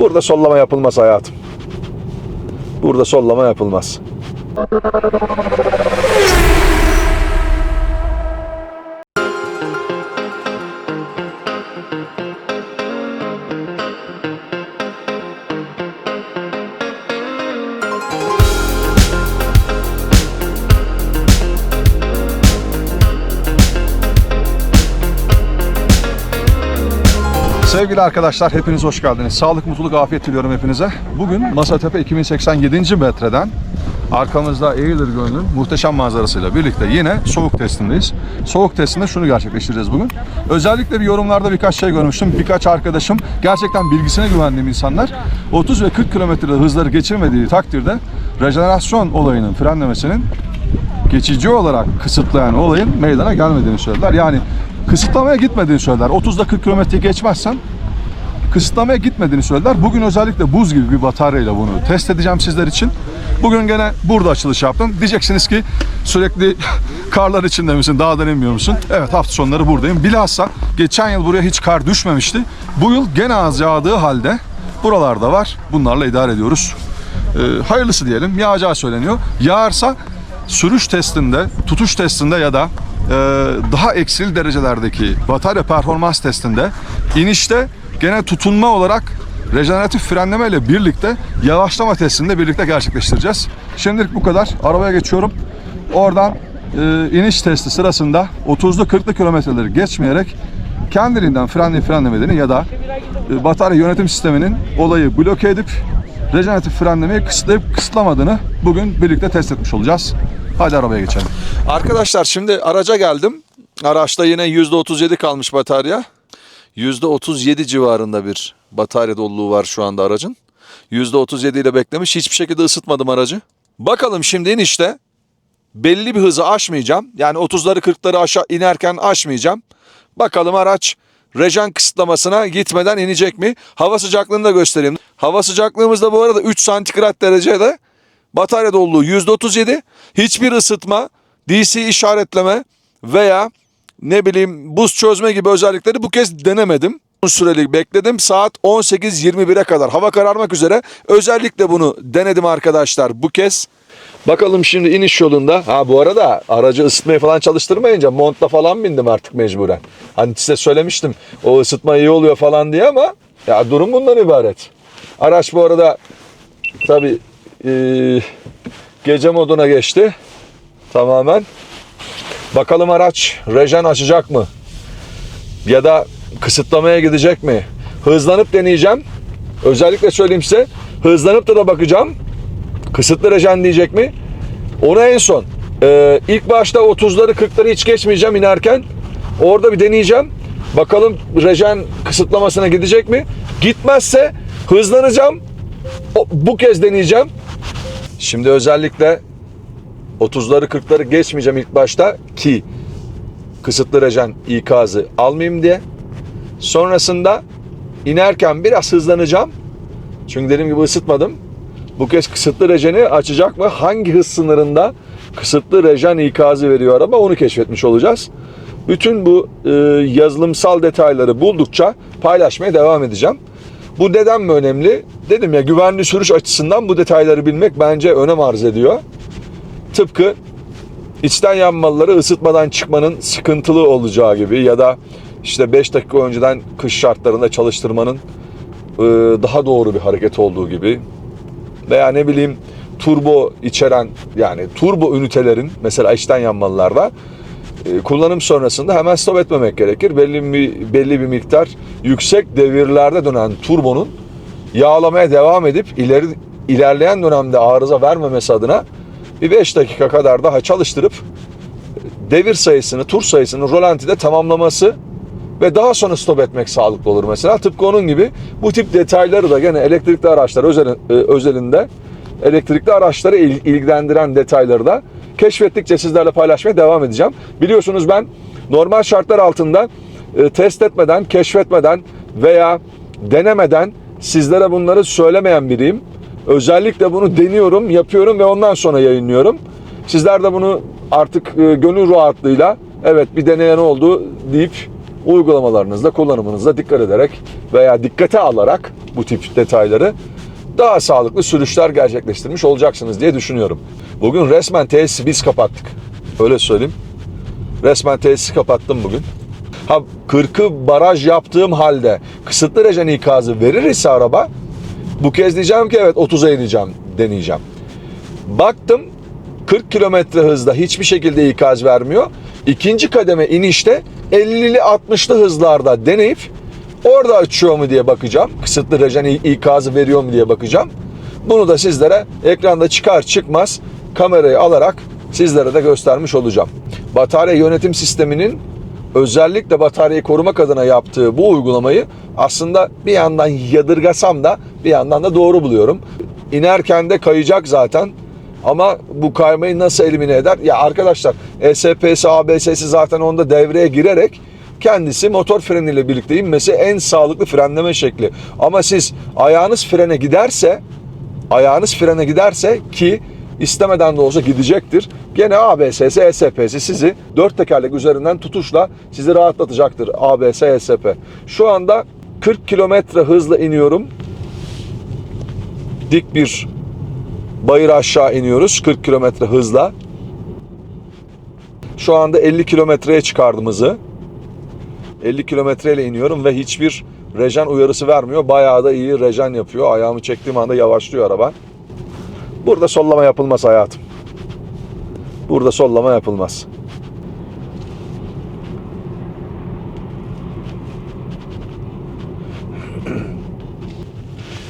Burada sollama yapılmaz hayatım. Burada sollama yapılmaz. Sevgili arkadaşlar hepiniz hoş geldiniz. Sağlık, mutluluk, afiyet diliyorum hepinize. Bugün Masatepe 2087. metreden arkamızda Eğilir Gölü'nün muhteşem manzarasıyla birlikte yine soğuk testindeyiz. Soğuk testinde şunu gerçekleştireceğiz bugün. Özellikle bir yorumlarda birkaç şey görmüştüm. Birkaç arkadaşım gerçekten bilgisine güvendiğim insanlar 30 ve 40 kilometre hızları geçirmediği takdirde rejenerasyon olayının frenlemesinin geçici olarak kısıtlayan olayın meydana gelmediğini söylediler. Yani kısıtlamaya gitmediğini söylediler. 30'da 40 kilometre geçmezsen kısıtlamaya gitmediğini söylediler. Bugün özellikle buz gibi bir bataryayla bunu test edeceğim sizler için. Bugün gene burada açılış yaptım. Diyeceksiniz ki sürekli karlar içinde misin, dağdan inmiyor musun? Evet hafta sonları buradayım. Bilhassa geçen yıl buraya hiç kar düşmemişti. Bu yıl gene az yağdığı halde buralarda var. Bunlarla idare ediyoruz. Ee, hayırlısı diyelim. Yağacağı söyleniyor. Yağarsa sürüş testinde, tutuş testinde ya da daha eksil derecelerdeki batarya performans testinde inişte gene tutunma olarak rejeneratif frenleme ile birlikte yavaşlama testini de birlikte gerçekleştireceğiz. Şimdilik bu kadar. Arabaya geçiyorum. Oradan e, iniş testi sırasında 30'lu 40'lı kilometreleri geçmeyerek kendiliğinden frenleyip frenlemediğini ya da e, batarya yönetim sisteminin olayı bloke edip rejeneratif frenlemeyi kısıtlayıp kısıtlamadığını bugün birlikte test etmiş olacağız. Hadi arabaya geçelim. Arkadaşlar şimdi araca geldim. Araçta yine %37 kalmış batarya. %37 civarında bir batarya doluluğu var şu anda aracın. %37 ile beklemiş. Hiçbir şekilde ısıtmadım aracı. Bakalım şimdi inişte belli bir hızı aşmayacağım. Yani 30'ları 40'ları aşağı inerken aşmayacağım. Bakalım araç rejen kısıtlamasına gitmeden inecek mi? Hava sıcaklığını da göstereyim. Hava sıcaklığımız da bu arada 3 santigrat derecede. Batarya doluluğu %37. Hiçbir ısıtma, DC işaretleme veya ne bileyim buz çözme gibi özellikleri bu kez denemedim. Uzun süreli bekledim. Saat 18.21'e kadar hava kararmak üzere. Özellikle bunu denedim arkadaşlar bu kez. Bakalım şimdi iniş yolunda. Ha bu arada aracı ısıtmayı falan çalıştırmayınca montla falan bindim artık mecburen. Hani size söylemiştim o ısıtma iyi oluyor falan diye ama ya durum bundan ibaret. Araç bu arada tabi gece moduna geçti tamamen. Bakalım araç rejen açacak mı? Ya da kısıtlamaya gidecek mi? Hızlanıp deneyeceğim. Özellikle söyleyeyim size. Hızlanıp da da bakacağım. Kısıtlı rejen diyecek mi? Onu en son. Ee, ilk başta 30'ları 40'ları hiç geçmeyeceğim inerken. Orada bir deneyeceğim. Bakalım rejen kısıtlamasına gidecek mi? Gitmezse hızlanacağım. O- bu kez deneyeceğim. Şimdi özellikle 30'ları 40'ları geçmeyeceğim ilk başta ki kısıtlı rejen ikazı almayayım diye. Sonrasında inerken biraz hızlanacağım. Çünkü dediğim gibi ısıtmadım. Bu kez kısıtlı rejeni açacak mı? Hangi hız sınırında kısıtlı rejen ikazı veriyor araba onu keşfetmiş olacağız. Bütün bu e, yazılımsal detayları buldukça paylaşmaya devam edeceğim. Bu neden mi önemli? Dedim ya güvenli sürüş açısından bu detayları bilmek bence önem arz ediyor. Tıpkı içten yanmaları ısıtmadan çıkmanın sıkıntılı olacağı gibi ya da işte 5 dakika önceden kış şartlarında çalıştırmanın e, daha doğru bir hareket olduğu gibi veya ne bileyim turbo içeren yani turbo ünitelerin mesela içten yanmalılarda kullanım sonrasında hemen stop etmemek gerekir. Belli bir, belli bir miktar yüksek devirlerde dönen turbonun yağlamaya devam edip ileri ilerleyen dönemde arıza vermemesi adına bir 5 dakika kadar daha çalıştırıp devir sayısını, tur sayısını rolantide tamamlaması ve daha sonra stop etmek sağlıklı olur mesela. Tıpkı onun gibi bu tip detayları da gene elektrikli araçlar özel, e, özelinde elektrikli araçları il- ilgilendiren detayları da keşfettikçe sizlerle paylaşmaya devam edeceğim. Biliyorsunuz ben normal şartlar altında e, test etmeden, keşfetmeden veya denemeden sizlere bunları söylemeyen biriyim. Özellikle bunu deniyorum, yapıyorum ve ondan sonra yayınlıyorum. Sizler de bunu artık e, gönül rahatlığıyla evet bir deneyen oldu deyip uygulamalarınızda, kullanımınızda dikkat ederek veya dikkate alarak bu tip detayları daha sağlıklı sürüşler gerçekleştirmiş olacaksınız diye düşünüyorum. Bugün resmen tesisi biz kapattık. Öyle söyleyeyim. Resmen tesisi kapattım bugün. Ha 40'ı baraj yaptığım halde kısıtlı rejen ikazı verir ise araba bu kez diyeceğim ki evet 30'a ineceğim deneyeceğim. Baktım 40 kilometre hızda hiçbir şekilde ikaz vermiyor. İkinci kademe inişte 50'li 60'lı hızlarda deneyip orada açıyor mu diye bakacağım. Kısıtlı rejen ikazı veriyor mu diye bakacağım. Bunu da sizlere ekranda çıkar çıkmaz kamerayı alarak sizlere de göstermiş olacağım. Batarya yönetim sisteminin özellikle bataryayı korumak adına yaptığı bu uygulamayı aslında bir yandan yadırgasam da bir yandan da doğru buluyorum. İnerken de kayacak zaten. Ama bu kaymayı nasıl elimine eder? Ya arkadaşlar ESP'si, ABS'si zaten onda devreye girerek kendisi motor freniyle birlikte inmesi en sağlıklı frenleme şekli. Ama siz ayağınız frene giderse ayağınız frene giderse ki istemeden de olsa gidecektir. Gene ABS'si, ESP'si sizi dört tekerlek üzerinden tutuşla sizi rahatlatacaktır ABS, ESP. Şu anda 40 kilometre hızla iniyorum. Dik bir bayır aşağı iniyoruz 40 kilometre hızla. Şu anda 50 kilometreye çıkardım hızı. 50 kilometreyle iniyorum ve hiçbir rejen uyarısı vermiyor. Bayağı da iyi rejen yapıyor. Ayağımı çektiğim anda yavaşlıyor araba. Burada sollama yapılmaz hayatım. Burada sollama yapılmaz.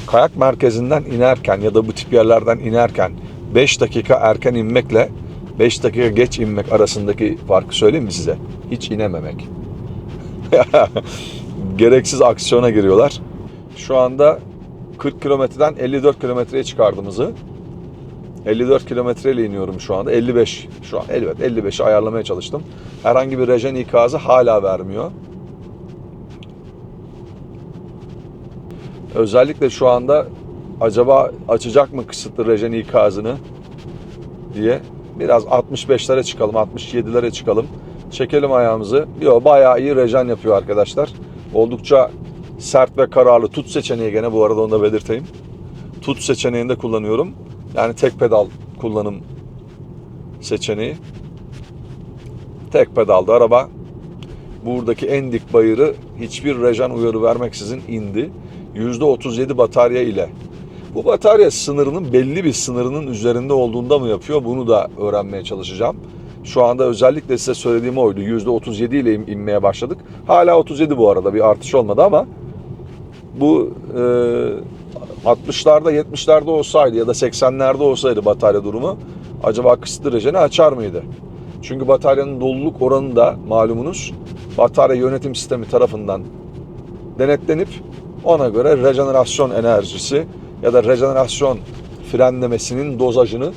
Kayak merkezinden inerken ya da bu tip yerlerden inerken 5 dakika erken inmekle 5 dakika geç inmek arasındaki farkı söyleyeyim mi size? Hiç inememek. Gereksiz aksiyona giriyorlar. Şu anda 40 kilometreden 54 kilometreye çıkardım hızı. 54 kilometreyle iniyorum şu anda. 55 şu an. Evet 55'i ayarlamaya çalıştım. Herhangi bir rejen ikazı hala vermiyor. Özellikle şu anda acaba açacak mı kısıtlı rejen ikazını diye biraz 65'lere çıkalım, 67'lere çıkalım. Çekelim ayağımızı. Yo bayağı iyi rejen yapıyor arkadaşlar. Oldukça sert ve kararlı tut seçeneği gene bu arada onu da belirteyim. Tut seçeneğinde kullanıyorum. Yani tek pedal kullanım seçeneği. Tek pedalda araba buradaki en dik bayırı hiçbir rejen uyarı vermeksizin indi. %37 batarya ile. Bu batarya sınırının belli bir sınırının üzerinde olduğunda mı yapıyor? Bunu da öğrenmeye çalışacağım. Şu anda özellikle size söylediğim oydu. %37 ile in- inmeye başladık. Hala 37 bu arada bir artış olmadı ama bu e, 60'larda 70'lerde olsaydı ya da 80'lerde olsaydı batarya durumu acaba kısıtlı rejeni açar mıydı? Çünkü bataryanın doluluk oranı da malumunuz batarya yönetim sistemi tarafından denetlenip ona göre rejenerasyon enerjisi ya da rejenerasyon frenlemesinin dozajını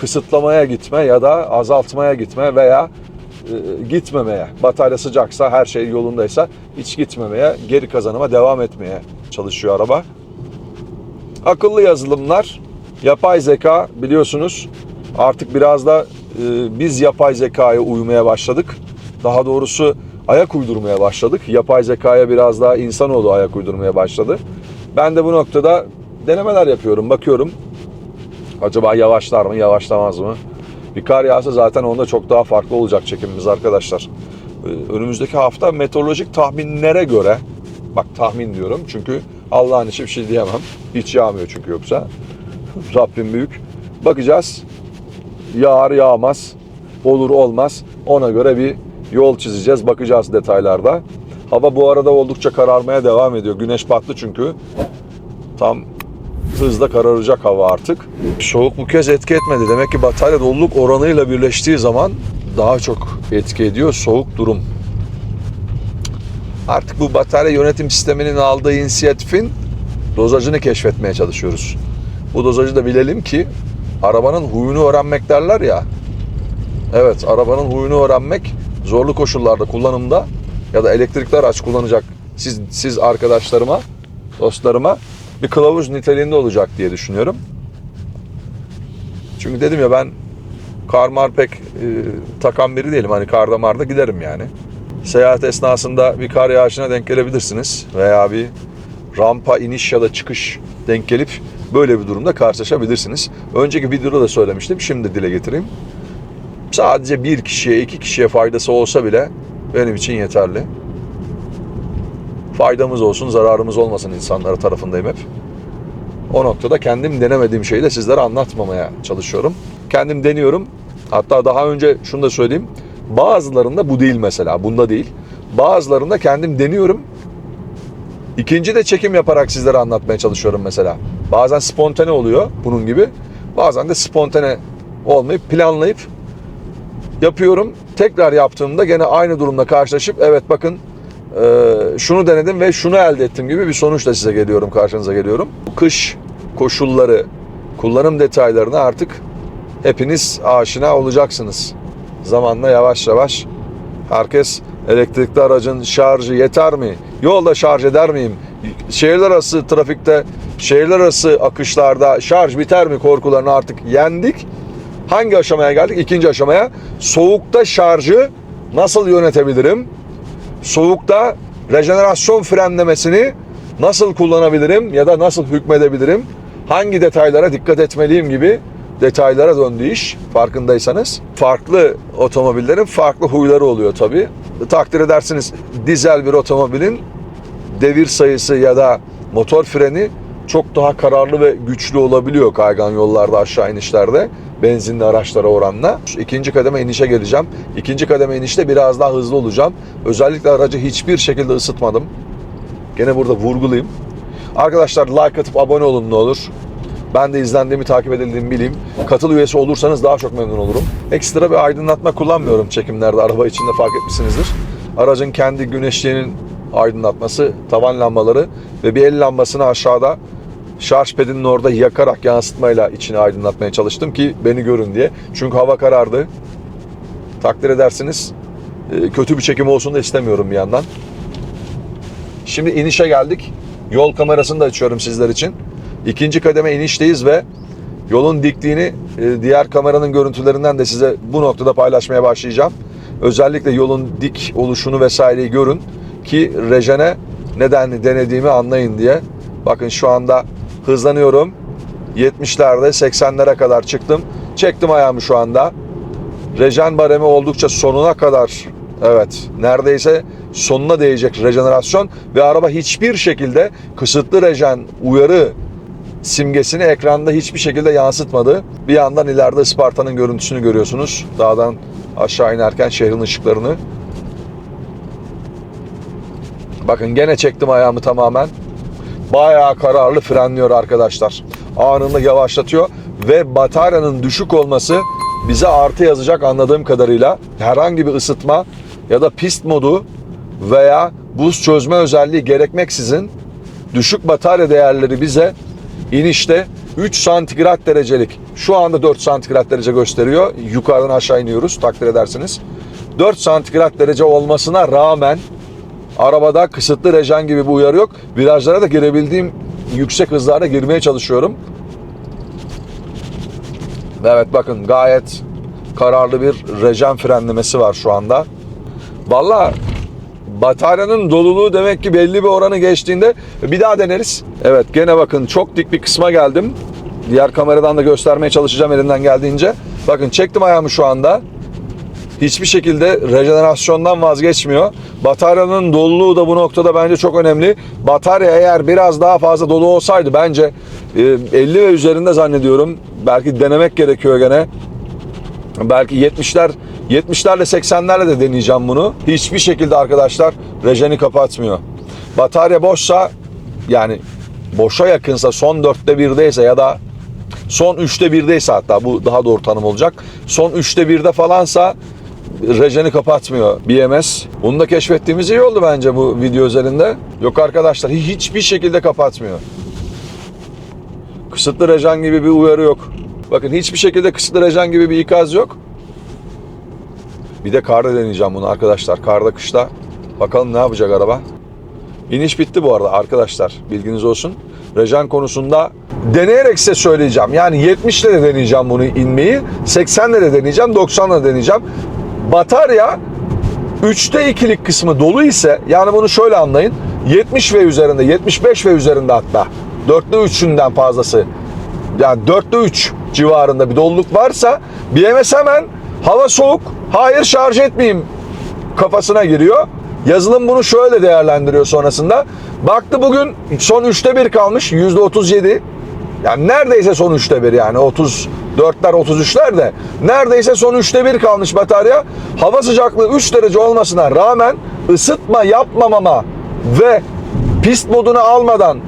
kısıtlamaya gitme ya da azaltmaya gitme veya e, gitmemeye, batarya sıcaksa her şey yolundaysa hiç gitmemeye, geri kazanıma devam etmeye çalışıyor araba. Akıllı yazılımlar, yapay zeka biliyorsunuz artık biraz da e, biz yapay zekaya uymaya başladık. Daha doğrusu ayak uydurmaya başladık. Yapay zekaya biraz daha insanoğlu ayak uydurmaya başladı. Ben de bu noktada denemeler yapıyorum, bakıyorum. Acaba yavaşlar mı, yavaşlamaz mı? Bir kar yağsa zaten onda çok daha farklı olacak çekimimiz arkadaşlar. Ee, Önümüzdeki hafta meteorolojik tahminlere göre, bak tahmin diyorum çünkü Allah'ın işi bir şey diyemem. Hiç yağmıyor çünkü yoksa. Rabbim büyük. Bakacağız. Yağar yağmaz, olur olmaz. Ona göre bir yol çizeceğiz, bakacağız detaylarda. Hava bu arada oldukça kararmaya devam ediyor. Güneş battı çünkü. Tam hızla kararacak hava artık. Soğuk bu kez etki etmedi. Demek ki batarya doluluk oranıyla birleştiği zaman daha çok etki ediyor soğuk durum. Artık bu batarya yönetim sisteminin aldığı inisiyatifin dozajını keşfetmeye çalışıyoruz. Bu dozajı da bilelim ki arabanın huyunu öğrenmek derler ya. Evet, arabanın huyunu öğrenmek zorlu koşullarda kullanımda ya da elektrikli araç kullanacak siz siz arkadaşlarıma, dostlarıma bir kılavuz niteliğinde olacak diye düşünüyorum. Çünkü dedim ya ben karmar pek e, takan biri değilim. Hani karda marda giderim yani. Seyahat esnasında bir kar yağışına denk gelebilirsiniz veya bir rampa iniş ya da çıkış denk gelip böyle bir durumda karşılaşabilirsiniz. Önceki videoda da söylemiştim. Şimdi dile getireyim. Sadece bir kişiye, iki kişiye faydası olsa bile benim için yeterli. Faydamız olsun, zararımız olmasın insanlara tarafındayım hep. O noktada kendim denemediğim şeyi de sizlere anlatmamaya çalışıyorum. Kendim deniyorum. Hatta daha önce şunu da söyleyeyim. Bazılarında bu değil mesela. Bunda değil. Bazılarında kendim deniyorum. İkinci de çekim yaparak sizlere anlatmaya çalışıyorum mesela. Bazen spontane oluyor bunun gibi. Bazen de spontane olmayıp planlayıp yapıyorum. Tekrar yaptığımda gene aynı durumla karşılaşıp evet bakın şunu denedim ve şunu elde ettim gibi bir sonuçla size geliyorum, karşınıza geliyorum. Kış koşulları, kullanım detaylarına artık hepiniz aşina olacaksınız. Zamanla yavaş yavaş herkes elektrikli aracın şarjı yeter mi? Yolda şarj eder miyim? Şehirler arası trafikte, şehirler arası akışlarda şarj biter mi korkularını artık yendik. Hangi aşamaya geldik? İkinci aşamaya. Soğukta şarjı nasıl yönetebilirim? Soğukta rejenerasyon frenlemesini nasıl kullanabilirim ya da nasıl hükmedebilirim? Hangi detaylara dikkat etmeliyim gibi detaylara döndü iş farkındaysanız. Farklı otomobillerin farklı huyları oluyor tabii. Takdir edersiniz dizel bir otomobilin devir sayısı ya da motor freni çok daha kararlı ve güçlü olabiliyor kaygan yollarda aşağı inişlerde benzinli araçlara oranla. İkinci kademe inişe geleceğim. İkinci kademe inişte biraz daha hızlı olacağım. Özellikle aracı hiçbir şekilde ısıtmadım. Gene burada vurgulayayım. Arkadaşlar like atıp abone olun ne olur. Ben de izlendiğimi, takip edildiğimi bileyim. Katıl üyesi olursanız daha çok memnun olurum. Ekstra bir aydınlatma kullanmıyorum çekimlerde. Araba içinde fark etmişsinizdir. Aracın kendi güneşliğinin aydınlatması, tavan lambaları ve bir el lambasını aşağıda şarj pedinin orada yakarak yansıtmayla içini aydınlatmaya çalıştım ki beni görün diye. Çünkü hava karardı. Takdir edersiniz. e, Kötü bir çekim olsun da istemiyorum bir yandan. Şimdi inişe geldik. Yol kamerasını da açıyorum sizler için. İkinci kademe inişteyiz ve yolun dikliğini e, diğer kameranın görüntülerinden de size bu noktada paylaşmaya başlayacağım. Özellikle yolun dik oluşunu vesaireyi görün ki rejene neden denediğimi anlayın diye. Bakın şu anda hızlanıyorum. 70'lerde 80'lere kadar çıktım. Çektim ayağımı şu anda. Rejen baremi oldukça sonuna kadar evet neredeyse sonuna değecek rejenerasyon ve araba hiçbir şekilde kısıtlı rejen uyarı simgesini ekranda hiçbir şekilde yansıtmadı. Bir yandan ileride Isparta'nın görüntüsünü görüyorsunuz. Dağdan aşağı inerken şehrin ışıklarını. Bakın gene çektim ayağımı tamamen. Bayağı kararlı frenliyor arkadaşlar. Anında yavaşlatıyor ve bataryanın düşük olması bize artı yazacak anladığım kadarıyla. Herhangi bir ısıtma ya da pist modu veya buz çözme özelliği gerekmeksizin düşük batarya değerleri bize inişte 3 santigrat derecelik şu anda 4 santigrat derece gösteriyor. Yukarıdan aşağı iniyoruz takdir edersiniz. 4 santigrat derece olmasına rağmen arabada kısıtlı rejen gibi bir uyarı yok. Virajlara da girebildiğim yüksek hızlarda girmeye çalışıyorum. Evet bakın gayet kararlı bir rejen frenlemesi var şu anda. Valla bataryanın doluluğu demek ki belli bir oranı geçtiğinde bir daha deneriz. Evet gene bakın çok dik bir kısma geldim. Diğer kameradan da göstermeye çalışacağım elimden geldiğince. Bakın çektim ayağımı şu anda. Hiçbir şekilde rejenerasyondan vazgeçmiyor. Bataryanın doluluğu da bu noktada bence çok önemli. Batarya eğer biraz daha fazla dolu olsaydı bence e, 50 ve üzerinde zannediyorum. Belki denemek gerekiyor gene. Belki 70'ler 70'lerle 80'lerle de deneyeceğim bunu. Hiçbir şekilde arkadaşlar rejeni kapatmıyor. Batarya boşsa yani boşa yakınsa son 4'te 1'deyse ya da son 3'te 1'deyse hatta bu daha doğru tanım olacak. Son 3'te 1'de falansa rejeni kapatmıyor BMS. Bunu da keşfettiğimiz iyi oldu bence bu video üzerinde. Yok arkadaşlar hiçbir şekilde kapatmıyor. Kısıtlı rejen gibi bir uyarı yok. Bakın hiçbir şekilde kısıtlı rejen gibi bir ikaz yok. Bir de karda deneyeceğim bunu arkadaşlar. Karda kışta. Bakalım ne yapacak araba. İniş bitti bu arada arkadaşlar. Bilginiz olsun. Rejen konusunda deneyerek size söyleyeceğim. Yani 70 ile de deneyeceğim bunu inmeyi. 80 ile de deneyeceğim. 90 ile de deneyeceğim. Batarya 3'te 2'lik kısmı dolu ise yani bunu şöyle anlayın. 70 ve üzerinde, 75 ve üzerinde hatta. Dörtte üçünden fazlası. Yani dörtte üç civarında bir doluluk varsa BMS hemen hava soğuk, hayır şarj etmeyeyim kafasına giriyor. Yazılım bunu şöyle değerlendiriyor sonrasında. Baktı bugün son 3'te 1 kalmış %37. Yani neredeyse son 3'te 1 yani 34'ler 33'ler de neredeyse son 3'te 1 kalmış batarya. Hava sıcaklığı 3 derece olmasına rağmen ısıtma yapmamama ve pist modunu almadan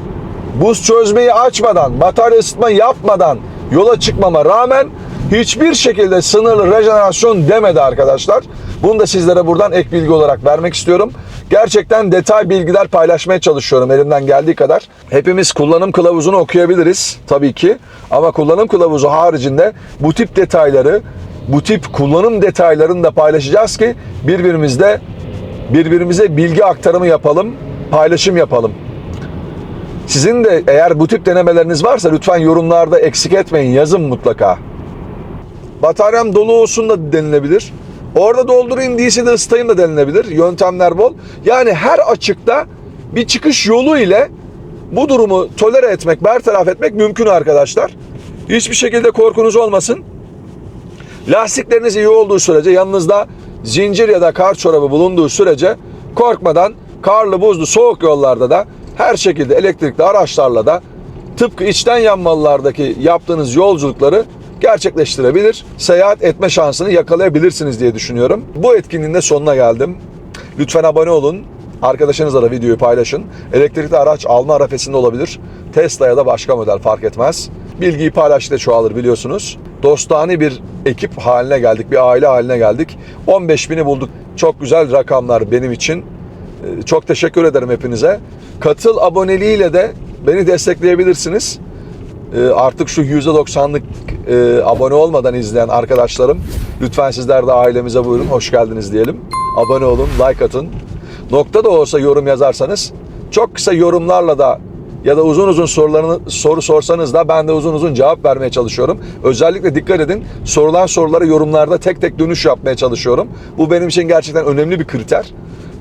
buz çözmeyi açmadan, batarya ısıtma yapmadan yola çıkmama rağmen hiçbir şekilde sınırlı rejenerasyon demedi arkadaşlar. Bunu da sizlere buradan ek bilgi olarak vermek istiyorum. Gerçekten detay bilgiler paylaşmaya çalışıyorum elimden geldiği kadar. Hepimiz kullanım kılavuzunu okuyabiliriz tabii ki. Ama kullanım kılavuzu haricinde bu tip detayları, bu tip kullanım detaylarını da paylaşacağız ki birbirimizde birbirimize bilgi aktarımı yapalım, paylaşım yapalım. Sizin de eğer bu tip denemeleriniz varsa lütfen yorumlarda eksik etmeyin, yazın mutlaka. Bataryam dolu olsun da denilebilir. Orada doldurayım değilse de ısıtayım da denilebilir. Yöntemler bol. Yani her açıkta bir çıkış yolu ile bu durumu tolere etmek, bertaraf etmek mümkün arkadaşlar. Hiçbir şekilde korkunuz olmasın. Lastikleriniz iyi olduğu sürece yanınızda zincir ya da kar çorabı bulunduğu sürece korkmadan karlı buzlu soğuk yollarda da her şekilde elektrikli araçlarla da tıpkı içten yanmalılardaki yaptığınız yolculukları gerçekleştirebilir, seyahat etme şansını yakalayabilirsiniz diye düşünüyorum. Bu etkinin de sonuna geldim. Lütfen abone olun. Arkadaşınızla da videoyu paylaşın. Elektrikli araç alma arefesinde olabilir. Tesla ya da başka model fark etmez. Bilgiyi paylaştıkça çoğalır biliyorsunuz. Dostane bir ekip haline geldik, bir aile haline geldik. 15 bini bulduk. Çok güzel rakamlar benim için. Ee, Çok teşekkür ederim hepinize. Katıl aboneliğiyle de beni destekleyebilirsiniz. Ee, Artık şu %90'lık e, abone olmadan izleyen arkadaşlarım lütfen sizler de ailemize buyurun. Hoş geldiniz diyelim. Abone olun, like atın. Nokta da olsa yorum yazarsanız çok kısa yorumlarla da ya da uzun uzun sorularını soru sorsanız da ben de uzun uzun cevap vermeye çalışıyorum. Özellikle dikkat edin sorulan sorulara yorumlarda tek tek dönüş yapmaya çalışıyorum. Bu benim için gerçekten önemli bir kriter.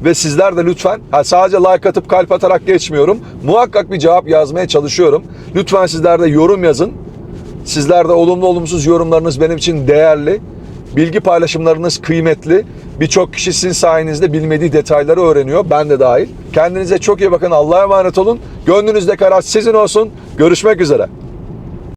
Ve sizler de lütfen ha sadece like atıp kalp atarak geçmiyorum. Muhakkak bir cevap yazmaya çalışıyorum. Lütfen sizler de yorum yazın. Sizler de olumlu olumsuz yorumlarınız benim için değerli. Bilgi paylaşımlarınız kıymetli. Birçok kişi sizin sayenizde bilmediği detayları öğreniyor. Ben de dahil. Kendinize çok iyi bakın. Allah'a emanet olun. Gönlünüzdeki araç sizin olsun. Görüşmek üzere.